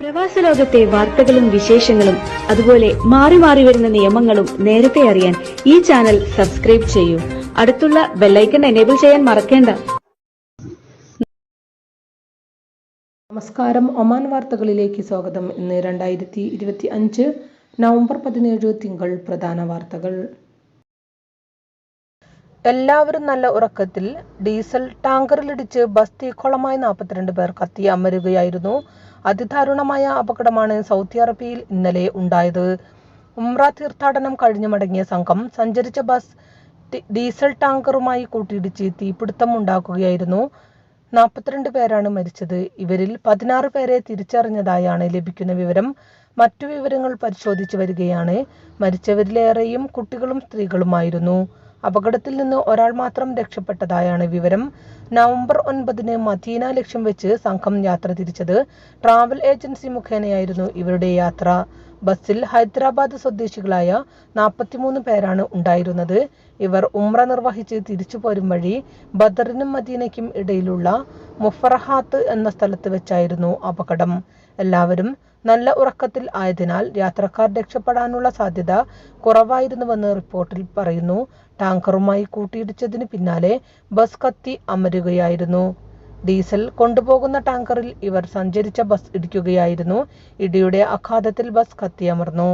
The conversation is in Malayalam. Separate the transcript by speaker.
Speaker 1: പ്രവാസ ലോകത്തെ വാർത്തകളും വിശേഷങ്ങളും അതുപോലെ മാറി മാറി വരുന്ന നിയമങ്ങളും നേരത്തെ അറിയാൻ ഈ ചാനൽ സബ്സ്ക്രൈബ് ചെയ്യൂ. അടുത്തുള്ള ബെല്ലൈക്കൺ എനേബിൾ ചെയ്യാൻ മറക്കേണ്ട.
Speaker 2: നമസ്കാരം. ഒമാൻ വാർത്തകളിലേക്ക് സ്വാഗതം. ഇന്ന് രണ്ടായിരത്തി ഇരുപത്തി അഞ്ച് നവംബർ പതിനേഴ് തിങ്കൾ പ്രധാന വാർത്തകൾ. എല്ലാവരും നല്ല ഉറക്കത്തിൽ ഡീസൽ ടാങ്കറിലിടിച്ച് ബസ് തീക്കോളമായി നാൽപ്പത്തിരണ്ട് പേർ കത്തി അമരുകയായിരുന്നു. അതിദാരുണമായ അപകടമാണ് സൗദി അറേബ്യയിൽ ഇന്നലെ ഉണ്ടായത്. ഉംറ തീർത്ഥാടനം കഴിഞ്ഞു മടങ്ങിയ സംഘം സഞ്ചരിച്ച ബസ് ഡീസൽ ടാങ്കറുമായി കൂട്ടിയിടിച്ച് തീപിടുത്തം ഉണ്ടാക്കുകയായിരുന്നു. നാൽപ്പത്തിരണ്ട് പേരാണ് മരിച്ചത്. ഇവരിൽ പതിനാറ് പേരെ തിരിച്ചറിഞ്ഞതായാണ് ലഭിക്കുന്ന വിവരം. മറ്റു വിവരങ്ങൾ പരിശോധിച്ചു വരികയാണ്. മരിച്ചവരിലേറെയും കുട്ടികളും സ്ത്രീകളുമായിരുന്നു. അപകടത്തിൽ നിന്ന് ഒരാൾ മാത്രം രക്ഷപ്പെട്ടതായാണ് വിവരം. നവംബർ ഒൻപതിന് മദീന ലക്ഷ്യം വെച്ച് സംഘം യാത്ര തിരിച്ചത് ട്രാവൽ ഏജൻസി മുഖേനയായിരുന്നു ഇവരുടെ യാത്ര. ബസ്സിൽ ഹൈദരാബാദ് സ്വദേശികളായ നാൽപ്പത്തിമൂന്ന് പേരാണ് ഉണ്ടായിരുന്നത്. ഇവർ ഉംറ നിർവഹിച്ച് തിരിച്ചു പോരും വഴി ബദറിനും മദീനയ്ക്കും ഇടയിലുള്ള മുഫറഹാത്ത് എന്ന സ്ഥലത്ത് വെച്ചായിരുന്നു അപകടം. എല്ലാവരും നല്ല ഉറക്കത്തിൽ ആയതിനാൽ യാത്രക്കാർ രക്ഷപ്പെടാനുള്ള സാധ്യത കുറവായിരുന്നുവെന്ന് റിപ്പോർട്ടിൽ പറയുന്നു. ടാങ്കറുമായി കൂട്ടിയിടിച്ചതിന് പിന്നാലെ ബസ് കത്തി അമരുകയായിരുന്നു. ഡീസൽ കൊണ്ടുപോകുന്ന ടാങ്കറിൽ ഇവർ സഞ്ചരിച്ച ബസ് ഇടിക്കുകയായിരുന്നു. ഇടിയുടെ ആഘാതത്തിൽ ബസ് കത്തിയമർന്നു